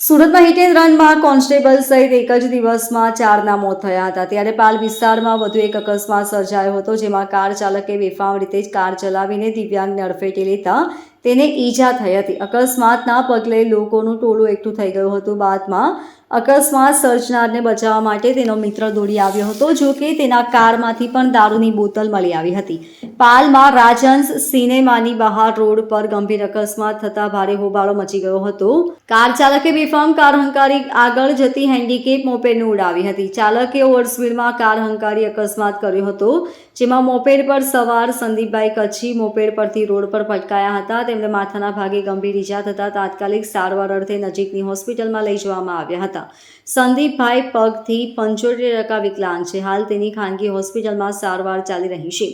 સુરતમાં hit and રનમાં constable સહિત એક જ દિવસમાં ચારના મોત થયા હતા. ત્યારે પાલ વિસ્તારમાં વધુ એક અકસ્માત સર્જાયો હતો, જેમાં કાર ચાલકે બેફામ રીતે જ કાર ચલાવીને દિવ્યાંગને અડફેટે લેતા તેને ઈજા થઈ હતી. અકસ્માતના પગલે લોકોનું ટોળું એકઠું થઈ ગયું હતું. બાદમાં અકસ્માત સર્જનારને બચાવવા માટે તેનો મિત્ર દોડી આવ્યો હતો, જો કે તેના કારમાંથી પણ દારૂની બોતલ મળી આવી હતી. પાલમાં રાજહંસ સિનેમાની બહાર રોડ પર ગંભીર અકસ્માત થતા ભારે હોબાળો મચી ગયો હતો. કાર ચાલકે બેફામ કાર હંકારી આગળ જતી હેન્ડીકેપ મોપેડને ઉડાવી હતી. ચાલકે ઓવરસ્પીડમાં કાર હંકારી અકસ્માત કર્યો હતો, જેમાં મોપેડ પર સવાર સંદીપભાઈ કચ્છી મોપેડ પરથી રોડ પર ભટકાયા હતા. તેમને માથાના ભાગે ગંભીર ઈજા થતા તાત્કાલિક સારવાર અર્થે નજીકની હોસ્પિટલમાં લઈ જવામાં આવ્યા હતા. સંદીપભાઈ પગથી પંચોતેર ટકા વિકલાંગ છે. હાલ તેની ખાનગી હોસ્પિટલમાં સારવાર ચાલી રહી છે.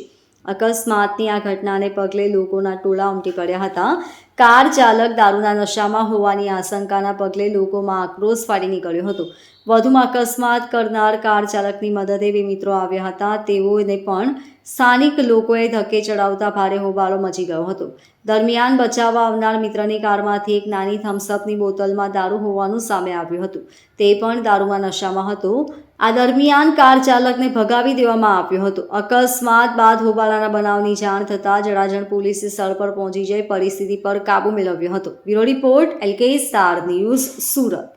અકસ્માતની આ ઘટનાને પગલે લોકોના ટોળા ઉમટી પડ્યા હતા. કાર ચાલક દારૂના નશામાં હોવાની આશંકાના પગલે લોકોમાં આક્રોશ ફાટી નીકળ્યો હતો. વધુમાં અકસ્માત કરનાર કાર ચાલકની મદદે બે મિત્રો આવ્યા હતા. તેઓને પણ સ્થાનિક લોકોએ ધક્કે ચડાવતા ભારે હોબાળો મચી ગયો હતો. દરમિયાન બચાવવા આવનાર મિત્રની કારમાંથી એક નાની થમ્સઅપની બોટલમાં દારૂ હોવાનું સામે આવ્યું હતું. તે પણ દારૂમાં નશામાં હતો. આ દરમિયાન કાર ચાલકને ભગાવી દેવામાં આવ્યો હતો. અકસ્માત બાદ હોબાળાના બનાવની જાણ થતાં જડાજણ પોલીસે સ્થળ પર પહોંચી જઈ પરિસ્થિતિ કાબૂ મેળવ્યો હતો. Bureau report L K star news Surat.